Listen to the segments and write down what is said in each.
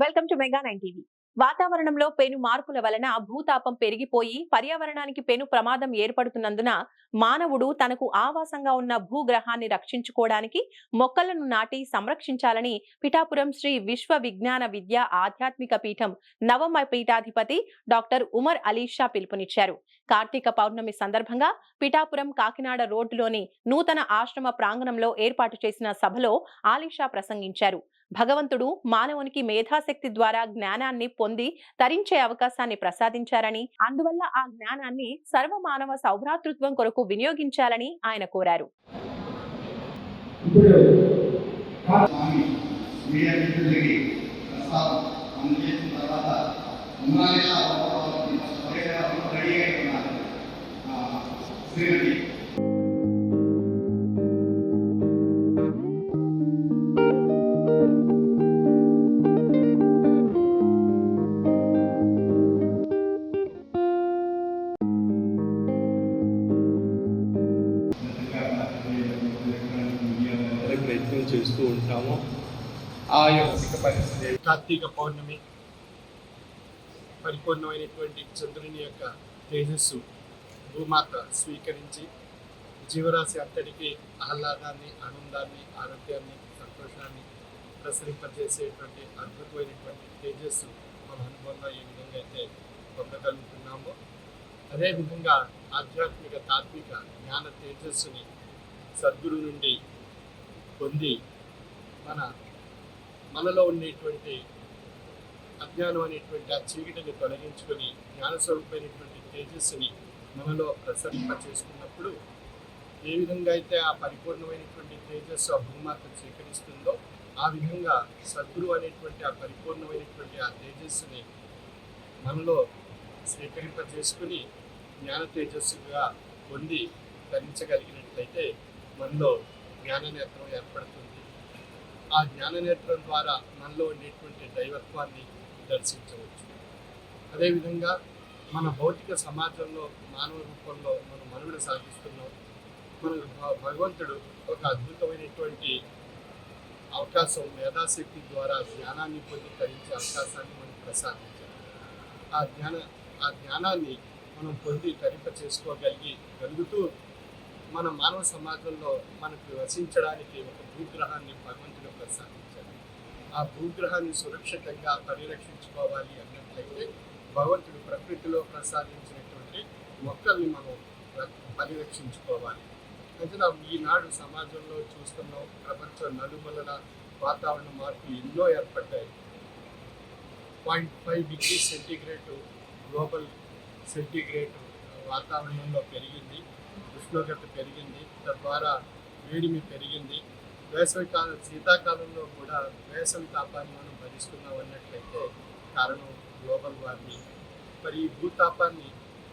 Welcome to Mega nine TV వాతావరణంలో పెను మార్పుల వలన భూతాపం పెరిగిపోయి పర్యావరణానికి పెను ప్రమాదం ఏర్పడుతున్నందున మానవుడు తనకు ఆవాసంగా ఉన్న భూగ్రహాన్ని రక్షించుకోవడానికి మొక్కలను నాటి సంరక్షించాలని పిఠాపురం శ్రీ విశ్వ విజ్ఞాన విద్య ఆధ్యాత్మిక పీఠం నవమ పీఠాధిపతి డాక్టర్ ఉమర్ అలీషా పిలుపునిచ్చారు. కార్తీక పౌర్ణమి సందర్భంగా పిఠాపురం కాకినాడ రోడ్డులోని నూతన ఆశ్రమ ప్రాంగణంలో ఏర్పాటు చేసిన సభలో ఆలీషా ప్రసంగించారు. భగవంతుడు మానవునికి మేధాశక్తి ద్వారా జ్ఞానాన్ని పొంది తరించే అవకాశాన్ని ప్రసాదించారని అందువల్ల ఆ జ్ఞానాన్ని సర్వ మానవ సౌభ్రాతృత్వం కొరకు వినియోగించాలని ఆయన కోరారు. శ్రీమతి చేస్తూ ఉంటాము. ఆ యొక్క పరిస్థితి కార్తీక పౌర్ణమి పరిపూర్ణమైనటువంటి చంద్రుని యొక్క తేజస్సు భూమాత స్వీకరించి జీవరాశి అంతటికి ఆహ్లాదాన్ని ఆనందాన్ని ఆరోగ్యాన్ని సంతోషాన్ని ప్రసరింపజేసేటువంటి అద్భుతమైనటువంటి తేజస్సు మన అనుభవంలో ఏ విధంగా అయితే పొందగలుగుతున్నామో. అదేవిధంగా ఆధ్యాత్మిక తాత్విక జ్ఞాన తేజస్సుని సద్గురు నుండి పొంది మన మనలో ఉండేటువంటి అజ్ఞానం అనేటువంటి ఆ చీకటిని తొలగించుకొని జ్ఞానస్వరూపమైనటువంటి తేజస్సుని మనలో ప్రసరింప చేసుకున్నప్పుడు ఏ విధంగా అయితే ఆ పరిపూర్ణమైనటువంటి తేజస్సు ఆ భూమాత స్వీకరిస్తుందో ఆ విధంగా సద్గురు అనేటువంటి ఆ పరిపూర్ణమైనటువంటి ఆ తేజస్సుని మనలో స్వీకరింప చేసుకుని జ్ఞాన తేజస్సుగా పొంది ధరించగలిగినట్లయితే మనలో జ్ఞాన నేత్రం ఏర్పడుతుంది. ఆ జ్ఞాన నేత్రం ద్వారా మనలో ఉండేటువంటి దైవత్వాన్ని దర్శించవచ్చు. అదేవిధంగా మన భౌతిక సమాజంలో మానవ రూపంలో మనం మనుగడ సాగిస్తున్నాం. మన భ- భగవంతుడు ఒక అద్భుతమైనటువంటి అవకాశం మేధాశక్తి ద్వారా జ్ఞానాన్ని పొంది తరించే అవకాశాన్ని మనకు ప్రసాదించారు ఆ జ్ఞాన ఆ జ్ఞానాన్ని మనం పొంది తరింప చేసుకోగలిగి గలుగుతూ మన మానవ సమాజంలో మనకు వసించడానికి ఒక భూగ్రహాన్ని భగవంతుడు ప్రసాదించాడు ఆ భూగ్రహాన్ని సురక్షితంగా పరిరక్షించుకోవాలి అన్నట్లయితే భగవంతుడు ప్రకృతిలో ప్రసాదించినటువంటి మొక్కల్ని మనం పరిరక్షించుకోవాలి. అయితే ఈనాడు సమాజంలో చూస్తున్నాం ప్రపంచ నలుమూలల వాతావరణ మార్పులు ఎన్నో ఏర్పడ్డాయి. Point five degree centigrade global centigrade వాతావరణంలో పెరిగింది. ఉష్ణోగ్రత పెరిగింది తద్వారా వేడిమి పెరిగింది. వేసవి కాలం శీతాకాలంలో కూడా వేసవి తాపాన్ని మనం భరిస్తున్నాం అన్నట్లయితే కారణం గ్లోబల్ వార్మింగ్. మరి ఈ భూతాపాన్ని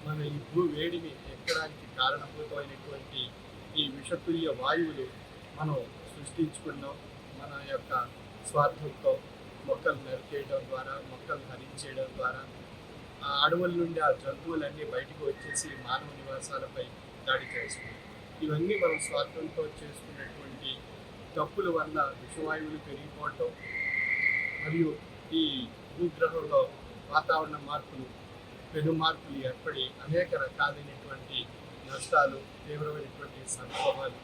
మన ఈ భూ వేడిని ఎక్కడానికి కారణభూతమైనటువంటి ఈ విషతుల్య వాయువులు మనం సృష్టించుకున్నాం. మన యొక్క స్వార్థంతో మొక్కలు నరికేయడం ద్వారా మొక్కలు హరించేయడం ద్వారా ఆ అడవుల నుండి ఆ జంతువులన్నీ బయటకు వచ్చేసి మానవ నివాసాలపై దాడి చేస్తుంది ఇవన్నీ మనం స్వార్థంతో చేసుకునేటువంటి తప్పుల వల్ల విషవాయువులు పెరిగిపోవటం మరియు ఈ భూగ్రహంలో వాతావరణ మార్పులు పెను మార్పులు ఏర్పడి అనేక రకాలైనటువంటి నష్టాలు తీవ్రమైనటువంటి సంక్షోభాలు